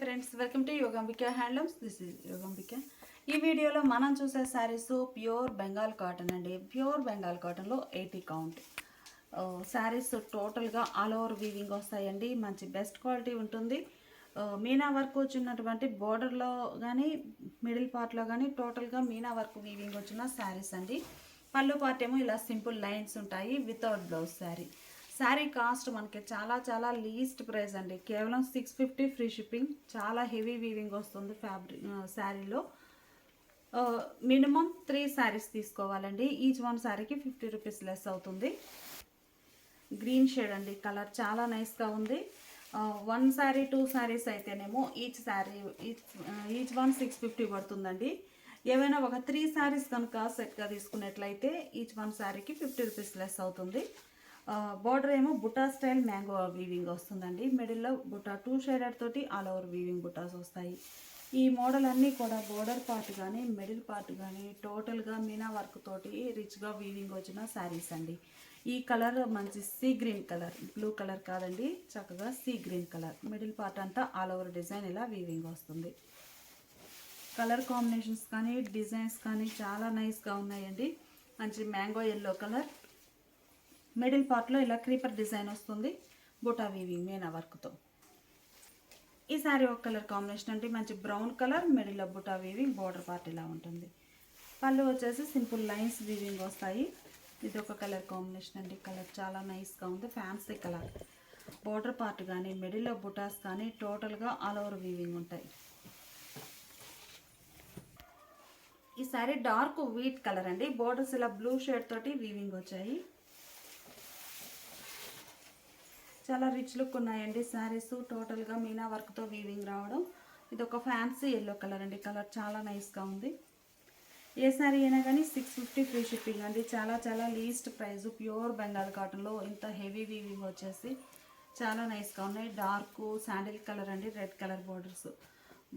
Friends welcome to Yogambika handlooms this is Yogambika ఈ వీడియోలో మనం చూసే శారీస్ ప్యూర్ బెంగాల్ కాటన్ అండి. ప్యూర్ బెంగాల్ కాటన్లో ఎయిటీ కౌంట్ శారీస్ టోటల్గా ఆల్ ఓవర్ వీవింగ్ వస్తాయండి. మంచి బెస్ట్ క్వాలిటీ ఉంటుంది. మీనా వర్క్ వచ్చినటువంటి బోర్డర్లో కానీ మిడిల్ పార్ట్లో కానీ టోటల్గా మీనా వర్క్ వీవింగ్ వచ్చిన శారీస్ అండి. పళ్ళు పార్ట్ ఏమో ఇలా సింపుల్ లైన్స్ ఉంటాయి without blouse sari sari cost మనకి చాలా చాలా లీస్ట్ ప్రైస్ అండి. కేవలం సిక్స్ ఫిఫ్టీ ఫ్రీ షిప్పింగ్ చాలా హెవీ వీవింగ్ వస్తుంది ఫ్యాబ్రిక్ శారీలో మినిమం త్రీ శారీస్ తీసుకోవాలండి. ఈచ్ వన్ శారీకి ఫిఫ్టీ రూపీస్ లెస్ అవుతుంది. గ్రీన్ షేడ్ అండి. కలర్ చాలా నైస్గా ఉంది. వన్ శారీ టూ శారీస్ అయితేనేమో each sari each each one six fifty పడుతుందండి. ఏవైనా ఒక త్రీ శారీస్ కనుక సెట్గా తీసుకున్నట్లయితే ఈచ్ వన్ శారీకి ఫిఫ్టీ రూపీస్ లెస్ అవుతుంది. బార్డర్ ఏమో బుటా స్టైల్ మ్యాంగో వీవింగ్ వస్తుందండి. మిడిల్లో బుటా టూ షేడెడ్ తోటి ఆల్ ఓవర్ వీవింగ్ బుటాస్ వస్తాయి. ఈ మోడల్ అన్నీ కూడా బోర్డర్ పార్ట్ కానీ మిడిల్ పార్ట్ కానీ టోటల్గా మీనా వర్క్ తోటి రిచ్గా వీవింగ్ వచ్చిన శారీస్ అండి. ఈ కలర్ మంచి sea green colour blue colour కాదండి చక్కగా sea green colour middle part అంతా ఆల్ ఓవర్ డిజైన్ ఇలా వీవింగ్ వస్తుంది. కలర్ కాంబినేషన్స్ కానీ డిజైన్స్ కానీ చాలా నైస్గా ఉన్నాయండి. మంచి మ్యాంగో ఎల్లో కలర్ మిడిల్ పార్ట్లో ఇలా క్రీపర్ డిజైన్ వస్తుంది. బుటా వీవింగ్ మీనా వర్క్తో ఈ సారీ ఒక కలర్ కాంబినేషన్ అంటే మంచి బ్రౌన్ కలర్ మిడిల్లో బుటా వీవింగ్ బోర్డర్ పార్ట్ ఇలా ఉంటుంది. పళ్ళు వచ్చేసి సింపుల్ లైన్స్ వీవింగ్ వస్తాయి. ఇది ఒక కలర్ కాంబినేషన్ అండి కలర్ చాలా నైస్గా ఉంది ఫ్యాన్సీ కలర్ బోర్డర్ పార్ట్ కానీ మిడిల్లో బుటాస్ కానీ టోటల్గా ఆల్ ఓవర్ వీవింగ్ ఉంటాయి. ఈ సారీ డార్క్ వీట్ కలర్ అండి. బోర్డర్స్ ఇలా బ్లూ షేడ్ తోటి వీవింగ్ వచ్చాయి. చాలా రిచ్ లుక్ ఉన్నాయండి. శారీస్ టోటల్గా మీనా వర్క్తో వీవింగ్ రావడం. ఇది ఒక ఫ్యాన్సీ ఎల్లో కలర్ అండి. కలర్ చాలా నైస్గా ఉంది. ఏ శారీ అయినా కానీ సిక్స్ ఫిఫ్టీ ఫ్రీ షిప్పింగ్ అండి. చాలా చాలా లీస్ట్ ప్రైస్ ప్యూర్ బెంగాల్ కాటన్లో ఇంత హెవీ వీవింగ్ వచ్చేసి చాలా నైస్గా ఉన్నాయి. డార్క్ శాండిల్ కలర్ అండి. రెడ్ కలర్ బార్డర్స్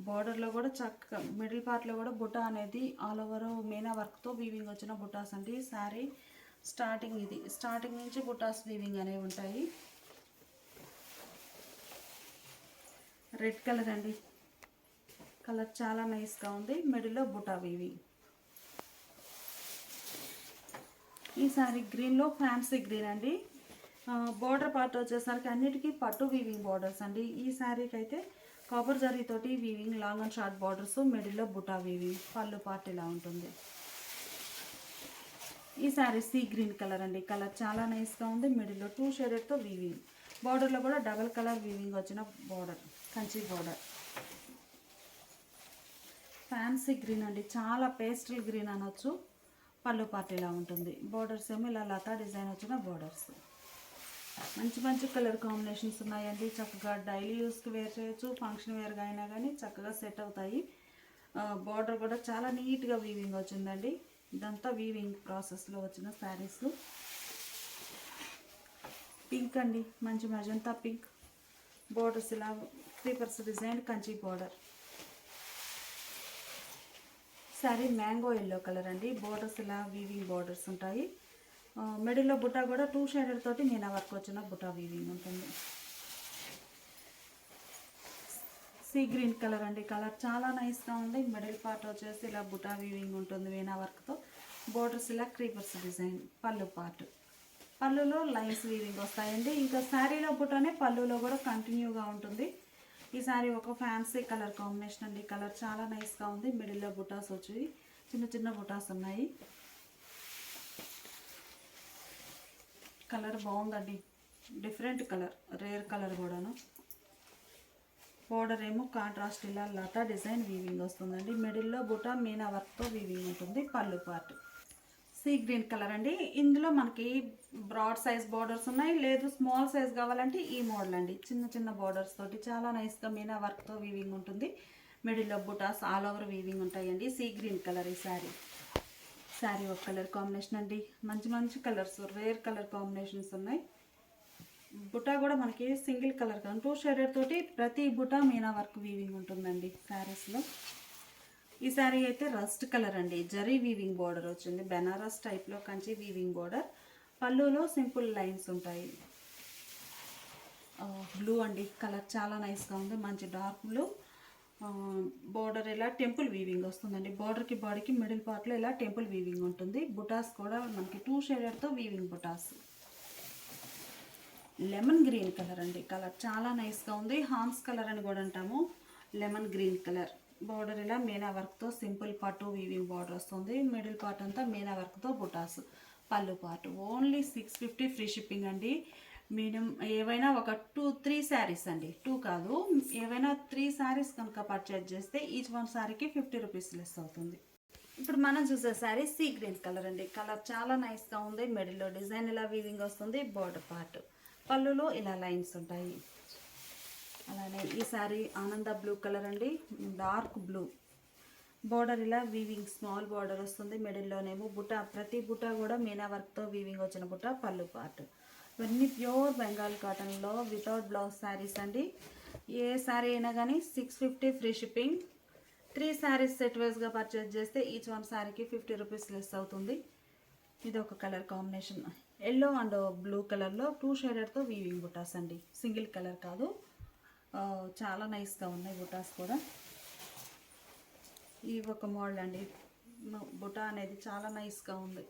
బార్డర్లో కూడా చక్కగా మిడిల్ పార్ట్లో కూడా బుటా అనేది ఆల్ ఓవర్ మీనా వర్క్తో వీవింగ్ వచ్చిన బుటాస్ అండి. శారీ స్టార్టింగ్ ఇది. స్టార్టింగ్ నుంచి బుటాస్ వీవింగ్ అనేవి ఉంటాయి. రెడ్ కలర్ అండి. కలర్ చాలా నైస్గా ఉంది. మిడిల్లో బుటా వీవింగ్ ఈ సారీ గ్రీన్లో ఫ్యాన్సీ గ్రీన్ అండి. బోర్డర్ పార్ట్ వచ్చేసరికి అన్నిటికీ పట్టు వీవింగ్ బార్డర్స్ అండి. ఈ శారీకి అయితే copper జరీతోటి weaving long and short borders మిడిల్లో బుటా వీవింగ్ పళ్ళు పార్ట్ ఇలా ఉంటుంది. ఈ శారీ సీ గ్రీన్ కలర్ అండి. కలర్ చాలా నైస్గా ఉంది. మిడిల్లో టూ షేడెడ్తో వీవింగ్. బార్డర్లో కూడా డబల్ కలర్ వీవింగ్ వచ్చిన border. Kanchi border fancy green అండి. చాలా పేస్టల్ గ్రీన్ అనొచ్చు. పళ్ళు పార్ట్ ఇలా ఉంటుంది. బోర్డర్స్ ఏమో ఇలా లతా డిజైన్ వచ్చిన బోర్డర్స్ మంచి మంచి కలర్ కాంబినేషన్స్ ఉన్నాయండి. చక్కగా డైలీ యూస్కి వేర్ చేయొచ్చు. ఫంక్షన్ వేర్గా అయినా కానీ చక్కగా సెట్ అవుతాయి. బార్డర్ కూడా చాలా నీట్గా వీవింగ్ వచ్చిందండి. ఇదంతా వీవింగ్ ప్రాసెస్లో వచ్చిన శారీస్ పింక్ అండి. మంచి మజంతా పింక్ బోర్డర్స్ ఇలా creepers design Kanchi border. Sari mango yellow colour అండి. బోర్డర్స్ ఇలా వీవింగ్ బోర్డర్స్ ఉంటాయి. మిడిల్లో బుట్ట కూడా టూ షేడెడ్ తోటి మీనా వర్క్ వచ్చిన బుట్ట వీవింగ్ ఉంటుంది. సీ గ్రీన్ కలర్ అండి. కలర్ చాలా నైస్గా ఉంది. మిడిల్ పార్ట్ వచ్చేసి ఇలా బుటా వీవింగ్ ఉంటుంది వీణా వర్క్తో. బోర్డర్స్ ఇలా క్రీపర్స్ డిజైన్ పళ్ళు పార్ట్. పళ్ళులో లైన్స్ వీవింగ్ వస్తాయండి. ఇంకా శారీలో బుట్టనే పళ్ళులో కూడా కంటిన్యూగా ఉంటుంది. ఈ శారీ ఒక ఫ్యాన్సీ కలర్ కాంబినేషన్ అండి. కలర్ చాలా నైస్గా ఉంది. మిడిల్లో బుటాస్ వచ్చి చిన్న చిన్న బుటాస్ ఉన్నాయి. కలర్ బాగుందండి. డిఫరెంట్ కలర్ రేర్ కలర్ కూడాను. బోర్డర్ ఏమో కాంట్రాస్ట్ ఇలా లతా డిజైన్ వీవింగ్ వస్తుందండి. మిడిల్లో బుటా మీనా వర్క్తో వీవింగ్ ఉంటుంది. పళ్ళు పార్ట్. సీ గ్రీన్ కలర్ అండి. ఇందులో మనకి బ్రాడ్ సైజ్ బార్డర్స్ ఉన్నాయి లేదు స్మాల్ సైజ్ కావాలంటే ఈ మోడల్ అండి. చిన్న చిన్న బార్డర్స్ తోటి చాలా నైస్గా మీనా వర్క్తో వీవింగ్ ఉంటుంది. మిడిల్లో బుటాస్ ఆల్ ఓవర్ వీవింగ్ ఉంటాయండి. సీ గ్రీన్ కలర్ ఈ శారీ శారీ ఒక కలర్ కాంబినేషన్ అండి. మంచి మంచి కలర్స్ రేర్ కలర్ కాంబినేషన్స్ ఉన్నాయి. బుటా కూడా మనకి సింగిల్ కలర్ కానీ టూ షేడెడ్ తోటి ప్రతి బుటా మీనా వర్క్ వీవింగ్ ఉంటుందండి శారీస్లో ఈ శారీ అయితే రస్ట్ కలర్ అండి. జరీ వీవింగ్ బార్డర్ వచ్చింది. బెనారస్ టైప్లో కంచి వీవింగ్ బార్డర్. పళ్ళులో సింపుల్ లైన్స్ ఉంటాయి. బ్లూ అండి. కలర్ చాలా నైస్గా ఉంది. మంచి డార్క్ బ్లూ బోర్డర్ ఇలా టెంపుల్ వీవింగ్ వస్తుందండి. బార్డర్కి బాడీకి మిడిల్ పార్ట్లో ఇలా టెంపుల్ వీవింగ్ ఉంటుంది. బుటాస్ కూడా మనకి టూ షేడర్తో వీవింగ్ బుటాస్. లెమన్ గ్రీన్ కలర్ అండి. కలర్ చాలా నైస్గా ఉంది. హామ్స్ కలర్ అని కూడా అంటాము. Lemon green colour. బార్డర్ ఇలా మీనా వర్క్తో సింపుల్ పాటు వీవింగ్ బార్డర్ వస్తుంది. మిడిల్ పార్ట్ అంతా మీనా వర్క్తో బుటాస్ పళ్ళు part. Only six fifty free shipping అండి. మీడియం ఏవైనా ఒక టూ త్రీ శారీస్ అండి. టూ కాదు ఏవైనా త్రీ శారీస్ కనుక పర్చేజ్ చేస్తే ఈచ్ వన్ శారీకి ఫిఫ్టీ రూపీస్ లెస్ అవుతుంది. ఇప్పుడు మనం చూసే శారీ సీ గ్రీన్ కలర్ అండి. కలర్ చాలా నైస్గా ఉంది. మిడిల్లో డిజైన్ ఇలా వీవింగ్ వస్తుంది. Border part. పళ్ళులో ఇలా లైన్స్ ఉంటాయి. అలానే ఈ శారీ ఆనంద బ్లూ కలర్ అండి. Dark blue. బోర్డర్ ఇలా వీవింగ్ స్మాల్ బోర్డర్ వస్తుంది. మిడిల్లోనేమో బుట్ట ప్రతి బుట్ట కూడా మీనా వర్క్తో వీవింగ్ వచ్చిన బుట్ట పళ్ళు పార్ట్ ఇవన్నీ ప్యూర్ బెంగాల్ కాటన్లో వితౌట్ బ్లౌజ్ శారీస్ అండి. ఏ శారీ అయినా కానీ six fifty free shipping three saris set వైజ్గా పర్చేజ్ చేస్తే ఈచ్ వన్ శారీకి ఫిఫ్టీ రూపీస్ లెస్ అవుతుంది. ఇది ఒక colour combination. Yellow and blue కలర్లో టూ షేడెడ్తో వీవింగ్ బుటాస్ అండి. సింగిల్ కలర్ కాదు. చాలా నైస్గా ఉన్నాయి బుటాస్ కూడా. ఈ ఒక మోడల్ అండి. బుటా అనేది చాలా నైస్గా ఉంది.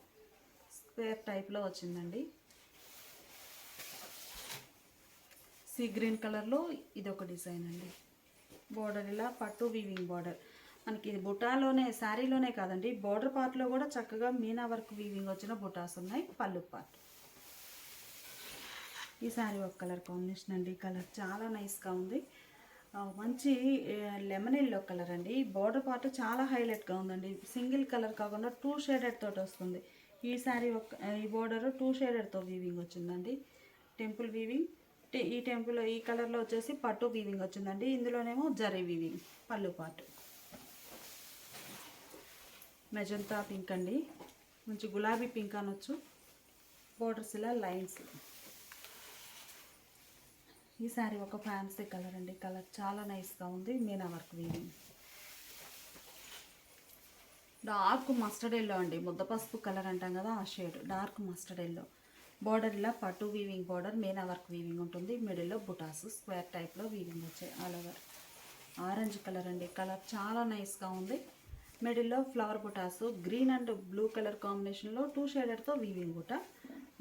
స్క్వేర్ టైప్లో వచ్చిందండి. సీ గ్రీన్ కలర్లో ఇది ఒక డిజైన్ అండి. బోర్డర్ ఇలా పట్టు వీవింగ్ బోర్డర్ మనకి ఇది బుటాలోనే శారీలోనే కాదండి. బోర్డర్ పార్ట్లో కూడా చక్కగా మీనా వర్క్ వీవింగ్ వచ్చిన బుటాస్ ఉన్నాయి. పళ్ళు పార్ట్ ఈ శారీ ఒక కలర్ కాంబినేషన్ అండి. కలర్ చాలా నైస్గా ఉంది. మంచి లెమన్ ఎల్లో కలర్ అండి. బోర్డర్ పార్ట్ చాలా హైలైట్గా ఉందండి. సింగిల్ కలర్ కాకుండా టూ షేడెడ్ తోటి వస్తుంది. ఈ శారీ ఒక ఈ బోర్డర్ టూ షేడెడ్తో వీవింగ్ వచ్చిందండి. Temple weaving. ఈ టెంపుల్ ఈ కలర్లో వచ్చేసి పట్టు వీవింగ్ వచ్చిందండి. ఇందులోనేమో జరీ వీవింగ్ పళ్ళు పాటు. మెజంతా పింక్ అండి. మంచి గులాబీ పింక్ అనొచ్చు. బోర్డర్స్ ఇలా లైన్స్. ఈ సారీ ఒక ఫ్యాన్సీ కలర్ అండి. కలర్ చాలా నైస్గా ఉంది. Meena work weaving dark mustard yellow అండి. ముద్ద పసుపు కలర్ అంటాం కదా ఆ shade. Dark mustard yellow. Border ఇలా పట్టు వీవింగ్ బార్డర్ మీనా వర్క్ వీవింగ్ ఉంటుంది. మిడిల్లో బుటాస్ స్క్వేర్ టైప్లో వీవింగ్ వచ్చాయి ఆల్ ఓవర్ ఆరెంజ్ కలర్ అండి. కలర్ చాలా నైస్గా ఉంది. మిడిల్లో flower buttas green and blue colour కాంబినేషన్లో టూ షేడెడ్తో వీవింగ్ బుట.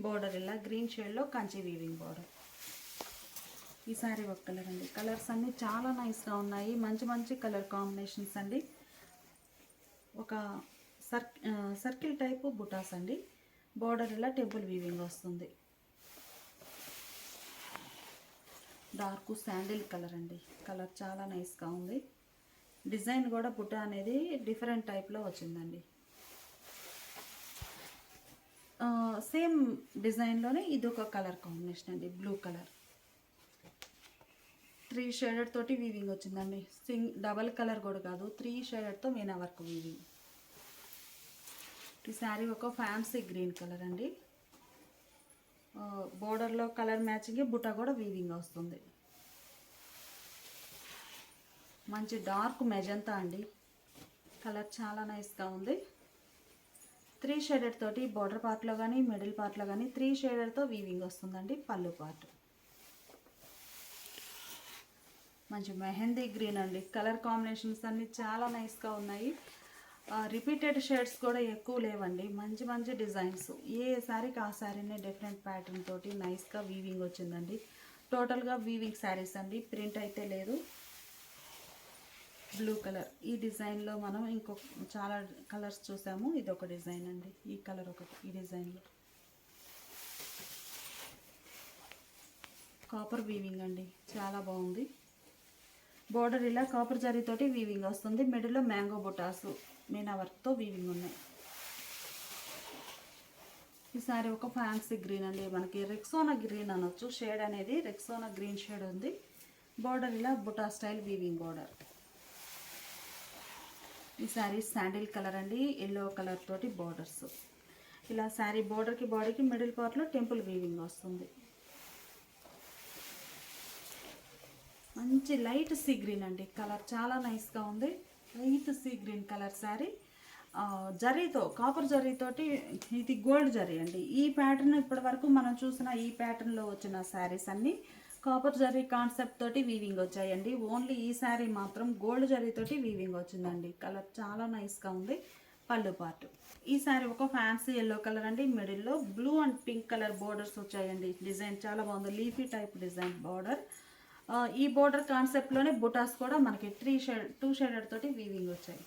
బార్డర్ ఇలా గ్రీన్ షేడ్లో కంచి వీవింగ్ బార్డర్ ఈ ఒక కలర్ అండి కలర్స్ అన్నీ చాలా నైస్గా ఉన్నాయి. మంచి మంచి కలర్ కాంబినేషన్స్ అండి. ఒక సర్ సర్కిల్ టైపు బుటాస్ అండి. బోర్డర్ ఇలా టెంపుల్ వీవింగ్ వస్తుంది. డార్క్ శాండిల్ కలర్ అండి. కలర్ చాలా నైస్గా ఉంది. డిజైన్ కూడా బుట్ట అనేది డిఫరెంట్ టైప్లో వచ్చిందండి. సేమ్ డిజైన్లోనే ఇది ఒక కలర్ కాంబినేషన్ అండి. బ్లూ కలర్ త్రీ షేడెడ్ తోటి వీవింగ్ వచ్చిందండి. సింగ్ డబల్ కలర్ కూడా కాదు త్రీ షేడెడ్తో మీనా వర్క్ వీవింగ్ ఈ శారీ ఒక ఫ్యాన్సీ గ్రీన్ కలర్ అండి. బోర్డర్లో కలర్ మ్యాచింగ్ బుట్ట కూడా వీవింగ్ వస్తుంది. మంచి డార్క్ మెజంతా అండి. కలర్ చాలా నైస్గా ఉంది. త్రీ షేడెడ్ తోటి బోర్డర్ పార్ట్లో కానీ మిడిల్ పార్ట్లో కానీ త్రీ షేడెడ్తో వీవింగ్ వస్తుందండి పళ్ళు పార్ట్ మంచి మెహందీ గ్రీన్ అండి. కలర్ కాంబినేషన్స్ అన్నీ చాలా నైస్గా ఉన్నాయి. రిపీటెడ్ షేడ్స్ కూడా ఎక్కువ లేవండి. మంచి మంచి డిజైన్స్. ఏ శారీకి ఆ శారీనే డిఫరెంట్ ప్యాటర్న్ తోటి నైస్గా వీవింగ్ వచ్చిందండి. టోటల్గా వీవింగ్ శారీస్ అండి. ప్రింట్ అయితే లేదు. బ్లూ కలర్ ఈ డిజైన్లో మనం ఇంకొక చాలా కలర్స్ చూసాము. ఇది ఒక డిజైన్ అండి. ఈ కలర్ ఒకటి. ఈ డిజైన్లో. కాపర్ వీవింగ్ అండి. చాలా బాగుంది. బోర్డర్ ఇలా కాపర్ జరీతోటి వీవింగ్ వస్తుంది. మిడిల్లో మ్యాంగో బుటాస్ మీనా వర్క్తో వీవింగ్ ఉన్నాయి. ఈ సారీ ఒక ఫ్యాన్సీ గ్రీన్ అండి. మనకి రెక్సోనా గ్రీన్ అనొచ్చు. షేడ్ అనేది రెక్సోనా గ్రీన్ షేడ్ ఉంది. బోర్డర్ ఇలా బుటా స్టైల్ వీవింగ్ బోర్డర్. ఈ శారీ శాండిల్ కలర్ అండి. ఎల్లో కలర్ తోటి బోర్డర్స్ ఇలా శారీ బోర్డర్కి బాడీకి మిడిల్ పార్ట్లో టెంపుల్ వీవింగ్ వస్తుంది. మంచి లైట్ సీ గ్రీన్ అండి. కలర్ చాలా నైస్గా ఉంది. Light sea green colour sari. జరీతో కాపర్ జరీతోటి ఇది గోల్డ్ జరీ అండి. ఈ ప్యాటర్న్ ఇప్పటి వరకు మనం చూసిన ఈ ప్యాటర్న్లో వచ్చిన శారీస్ అన్నీ కాపర్ జరీ కాన్సెప్ట్ తోటి వీవింగ్ వచ్చాయండి. ఓన్లీ ఈ శారీ మాత్రం గోల్డ్ జరీతోటి వీవింగ్ వచ్చిందండి. కలర్ చాలా నైస్గా ఉంది. పళ్ళు పార్ట్ ఈ శారీ ఒక ఫ్యాన్సీ ఎల్లో కలర్ అండి. మిడిల్లో blue and pink colour borders వచ్చాయండి. డిజైన్ చాలా బాగుంది. లీఫీ టైప్ డిజైన్ బార్డర్ ఈ బోర్డర్ కాన్సెప్ట్లోనే బుటాస్ కూడా మనకి త్రీ షేడ్ టూ షేడెడ్ తోటి వీవింగ్ వచ్చాయి.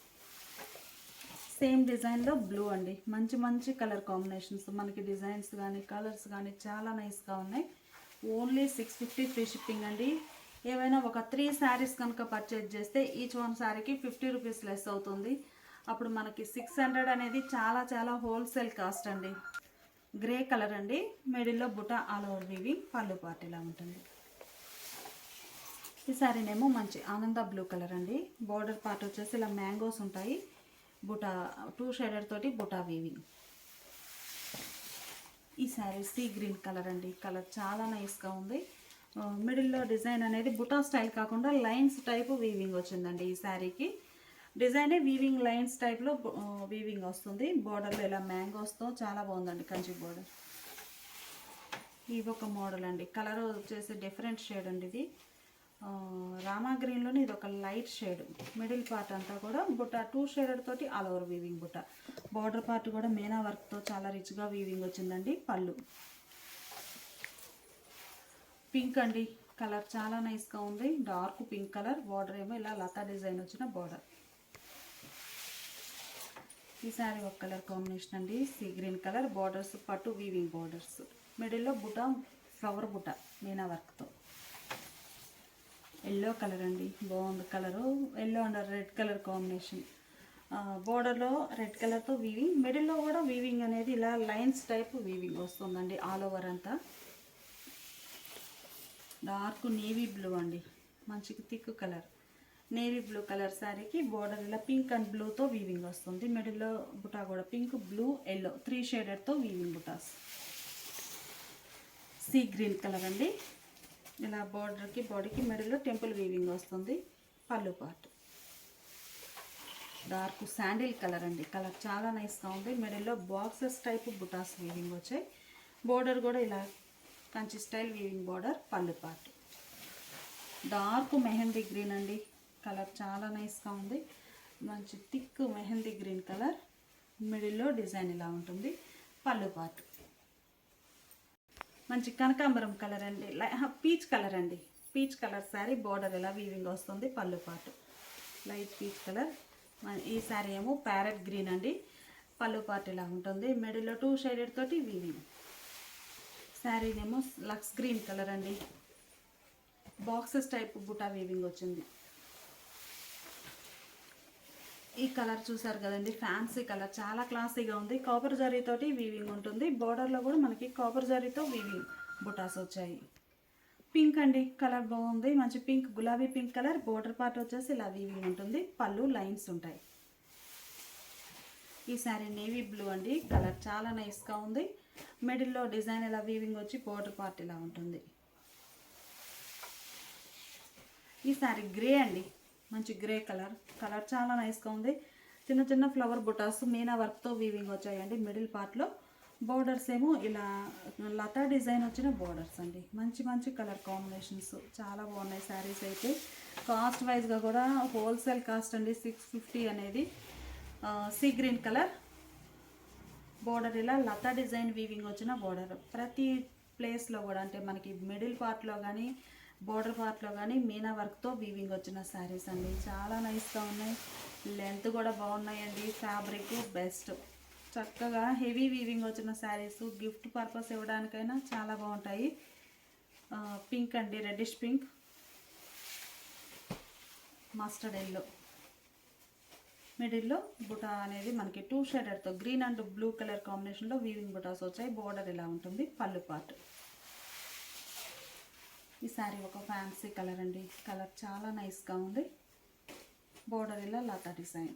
సేమ్ డిజైన్లో బ్లూ అండి. మంచి మంచి కలర్ కాంబినేషన్స్ మనకి డిజైన్స్ కానీ కలర్స్ కానీ చాలా నైస్గా ఉన్నాయి. Only six fifty free shipping అండి. ఏవైనా ఒక త్రీ శారీస్ కనుక పర్చేజ్ చేస్తే ఈచ్ వన్ శారీకి ఫిఫ్టీ రూపీస్ లెస్ అవుతుంది. అప్పుడు మనకి సిక్స్ హండ్రెడ్ అనేది చాలా చాలా హోల్సేల్ కాస్ట్ అండి. గ్రే కలర్ అండి. మిడిల్లో బుటా ఆల్ ఓవర్ వీవింగ్ పళ్ళు పార్టీలా ఉంటుంది. ఈ శారీనేమో మంచి ఆనంద బ్లూ కలర్ అండి. బార్డర్ పార్ట్ వచ్చేసి ఇలా మ్యాంగోస్ ఉంటాయి. బుటా టూ షేడర్ తోటి బుటా వీవింగ్ ఈ శారీ సీ గ్రీన్ కలర్ అండి. కలర్ చాలా నైస్గా ఉంది. మిడిల్లో డిజైన్ అనేది బుటా స్టైల్ కాకుండా లైన్స్ టైప్ వీవింగ్ వచ్చిందండి ఈ శారీకి డిజైనే వీవింగ్ లైన్స్ టైప్లో వీవింగ్ వస్తుంది. బార్డర్లో ఇలా మ్యాంగోస్తో చాలా బాగుందండి కంచి బార్డర్ ఇవి ఒక మోడల్ అండి. కలర్ వచ్చేసి డిఫరెంట్ షేడ్ అండి ఇది. రామా గ్రీన్లోని ఇది ఒక లైట్ షేడ్ మిడిల్ పార్ట్ అంతా కూడా బుట్ట టూ షేడెడ్ తోటి ఆల్ ఓవర్ వీవింగ్ బుట్ట. బార్డర్ పార్ట్ కూడా మేనా వర్క్తో చాలా రిచ్గా వీవింగ్ వచ్చిందండి పళ్ళు. పింక్ అండి. కలర్ చాలా నైస్గా ఉంది. డార్క్ పింక్ కలర్ బార్డర్ ఏమో ఇలా లతా డిజైన్ వచ్చిన బార్డర్ ఈ శారీ ఒక కలర్ కాంబినేషన్ అండి. సీ గ్రీన్ కలర్ బార్డర్స్ పట్టు వీవింగ్ బార్డర్స్ మిడిల్లో బుట్ట ఫ్లవర్ బుట్ట మీనా వర్క్తో ఎల్లో కలర్ అండి. బాగుంది colour. Yellow and red colour combination. బోర్డర్లో రెడ్ కలర్తో వీవింగ్ మిడిల్లో కూడా వీవింగ్ అనేది ఇలా లైన్స్ టైప్ వీవింగ్ వస్తుందండి ఆల్ ఓవర్ అంతా. డార్క్ నేవీ బ్లూ అండి. మంచికి thick colour navy blue colour శారీకి బోర్డర్ ఇలా పింక్ అండ్ బ్లూతో వీవింగ్ వస్తుంది. మిడిల్లో బుటా కూడా పింక్ బ్లూ ఎల్లో త్రీ షేడెడ్తో వీవింగ్ బుటాస్. సీ గ్రీన్ కలర్ అండి. ఇలా బార్డర్కి బాడీకి మిడిల్లో టెంపుల్ వీవింగ్ వస్తుంది. పళ్ళు పార్ట్ డార్క్ శాండిల్ కలర్ అండి. కలర్ చాలా నైస్గా ఉంది. మిడిల్లో బాక్సెస్ టైప్ బుటాస్ వీవింగ్ వచ్చాయి. బోర్డర్ కూడా ఇలా కంచి స్టైల్ వీవింగ్ బోర్డర్ పళ్ళు పార్ట్ డార్క్ మెహందీ గ్రీన్ అండి. కలర్ చాలా నైస్గా ఉంది. మంచి థిక్ మెహందీ గ్రీన్ కలర్. మిడిల్లో డిజైన్ ఇలా ఉంటుంది. పళ్ళు పార్ట్ మంచి కనకాంబరం కలర్ అండి. లై- పీచ్ కలర్ అండి. పీచ్ కలర్ శారీ బోర్డర్ ఇలా వీవింగ్ వస్తుంది పళ్ళు పాటు. Light peach colour. ఈ శారీ ఏమో ప్యారెట్ గ్రీన్ అండి. పళ్ళు పాటు ఇలా ఉంటుంది. మిడిల్లో టూ షేడెడ్ తోటి వీవింగ్ శారీనేమో లక్స్ గ్రీన్ కలర్ అండి. బాక్సెస్ టైప్ బుటా వీవింగ్ వచ్చింది. ఈ కలర్ చూసారు కదండి ఫ్యాన్సీ కలర్. చాలా క్లాసీగా ఉంది. కాపర్ జరీతోటి వీవింగ్ ఉంటుంది. బార్డర్లో కూడా మనకి కాపర్ జరీతో వీవింగ్ బుటాస్ వచ్చాయి. పింక్ అండి కలర్ బాగుంది. మంచి పింక్ గులాబీ పింక్ కలర్. బోర్డర్ పార్ట్ వచ్చేసి ఇలా వీవింగ్ ఉంటుంది. పళ్ళు లైన్స్ ఉంటాయి. ఈ శారీ నేవీ బ్లూ అండి. కలర్ చాలా నైస్గా ఉంది. మిడిల్లో డిజైన్ ఇలా వీవింగ్ వచ్చి బోర్డర్ పార్ట్ ఇలా ఉంటుంది. ఈ శారీ గ్రే అండి. మంచి గ్రే కలర్. కలర్ చాలా నైస్గా ఉంది. చిన్న చిన్న ఫ్లవర్ బుటాస్ మీనా వర్క్తో వీవింగ్ వచ్చాయండి. మిడిల్ పార్ట్లో బోర్డర్స్ ఏమో ఇలా లతా డిజైన్ వచ్చిన బోర్డర్స్ అండి. మంచి మంచి కలర్ కాంబినేషన్స్. చాలా బాగున్నాయి శారీస్ అయితే. కాస్ట్ వైజ్గా కూడా హోల్సేల్ కాస్ట్ అండి. సిక్స్ ఫిఫ్టీ అనేది. Sea green colour. బోర్డర్ ఇలా లతా డిజైన్ వీవింగ్ వచ్చిన బోర్డర్. ప్రతి ప్లేస్లో కూడా అంటే మనకి మిడిల్ పార్ట్లో కానీ బోర్డర్ పార్ట్లో కానీ మీనా వర్క్తో వీవింగ్ వచ్చిన శారీస్ అండి. చాలా నైస్గా ఉన్నాయి. లెంత్ కూడా బాగున్నాయండి. Fabric best. చక్కగా హెవీ వీవింగ్ వచ్చిన శారీస్ గిఫ్ట్ పర్పస్ ఇవ్వడానికైనా చాలా బాగుంటాయి. పింక్ అండి రెడ్డిష్ పింక్. Mustard yellow. మిడిల్లో బుటా అనేది మనకి టూ షేడర్తో గ్రీన్ అండ్ బ్లూ కలర్ కాంబినేషన్లో వీవింగ్ బుటాస్ వచ్చాయి. బోర్డర్ ఇలా ఉంటుంది. పళ్ళు పార్ట్. ఈ శారీ ఒక ఫ్యాన్సీ కలర్ అండి. కలర్ చాలా నైస్గా ఉంది. బోర్డర్ ఇలా లతా డిజైన్.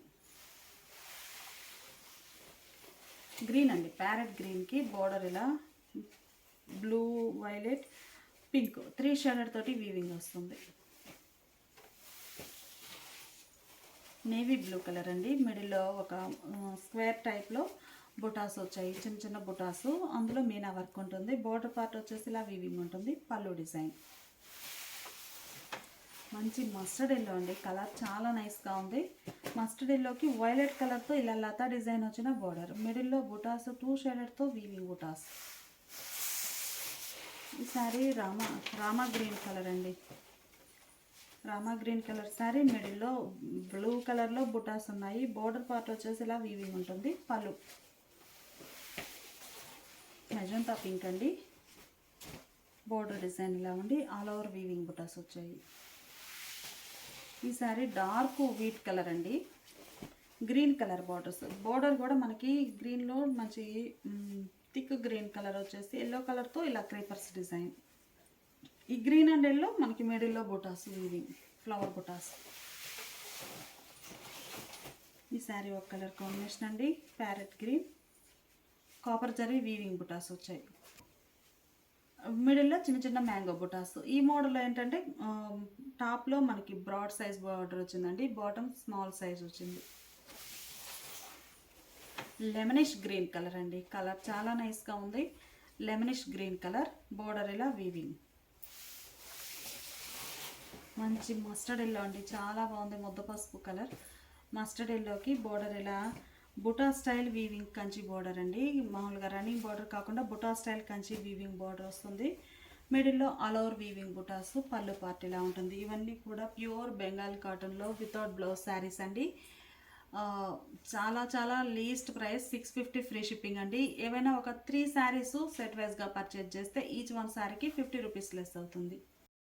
గ్రీన్ అండి. ప్యారెట్ గ్రీన్కి బోర్డర్ ఇలా blue violet pink. Three shaded తోటి వీవింగ్ వస్తుంది. నేవీ బ్లూ కలర్ అండి. మిడిల్లో ఒక స్క్వేర్ టైప్లో బుటాస్ వచ్చాయి చిన్న చిన్న బుటాస్. అందులో మీనా వర్క్ ఉంటుంది. బోర్డర్ పార్ట్ వచ్చేసి ఇలా వీవింగ్ ఉంటుంది. పళ్ళు డిజైన్. మంచి మస్టర్డ్ ఎల్లో అండి. కలర్ చాలా నైస్గా ఉంది. మస్టర్డ్ ఎల్లోకి వైలెట్ కలర్తో ఇలా లతా డిజైన్ వచ్చిన బోర్డర్. మిడిల్లో బుటాస్ టూ షేడెడ్తో వీవింగ్ బుటాస్. ఈ శారీ రామా రామా గ్రీన్ కలర్ అండి. రామా గ్రీన్ కలర్ శారీ మిడిల్లో బ్లూ కలర్లో బుటాస్ ఉన్నాయి. బోర్డర్ పార్ట్ వచ్చేసి ఇలా వీవింగ్ ఉంటుంది. పళ్ళు. మెజంతా పింక్ అండి. బోర్డర్ డిజైన్ ఇలా ఉండి ఆల్ ఓవర్ వీవింగ్ బుటాస్ వచ్చాయి. ఈ సారీ డార్క్ వీట్ కలర్ అండి. Green colour borders. బోర్డర్ కూడా మనకి గ్రీన్లో మంచి థిక్ గ్రీన్ కలర్ వచ్చేసి ఎల్లో కలర్తో ఇలా క్రీపర్స్ డిజైన్. ఈ గ్రీన్ అండ్ ఎల్లో మనకి మిడిల్లో బుటాస్ వీవింగ్ ఫ్లవర్ బుటాస్. ఈ శారీ ఒక కలర్ కాంబినేషన్ అండి. Parrot green copper zari weaving బుటాస్ వచ్చాయి. మిడిల్లో చిన్న చిన్న మ్యాంగో బుటాస్ ఈ మోడల్ ఏంటంటే um, టాప్లో మనకి బ్రాడ్ సైజ్ బార్డర్ వచ్చిందండి. బాటమ్ స్మాల్ సైజ్ వచ్చింది. లెమనిష్ గ్రీన్ కలర్ అండి. కలర్ చాలా నైస్గా ఉంది. లెమనిష్ గ్రీన్ కలర్ బోర్డర్ ఇలా వీవింగ్ మంచి మస్టర్డ్ ఎల్లో అండి. చాలా బాగుంది. ముద్ద పసుపు కలర్ మస్టర్డ్ ఎల్లోకి బోర్డర్ ఇలా buta style weaving Kanchi border అండి. మామూలుగా రన్నింగ్ బోర్డర్ కాకుండా బుటా స్టైల్ కంచి వీవింగ్ బోర్డర్ వస్తుంది. మిడిల్లో ఆల్ ఓవర్ వీవింగ్ బుటాస్ పళ్ళు పార్ట్ ఇలా ఉంటుంది. ఇవన్నీ కూడా ప్యూర్ బెంగాల్ కాటన్లో వితౌట్ బ్లౌజ్ శారీస్ అండి. చాలా చాలా least price six fifty free shipping అండి. ఏవైనా ఒక త్రీ శారీస్ సెట్ వైజ్గా పర్చేజ్ చేస్తే ఈచ్ వన్ శారీకి ఫిఫ్టీ రూపీస్ లెస్ అవుతుంది.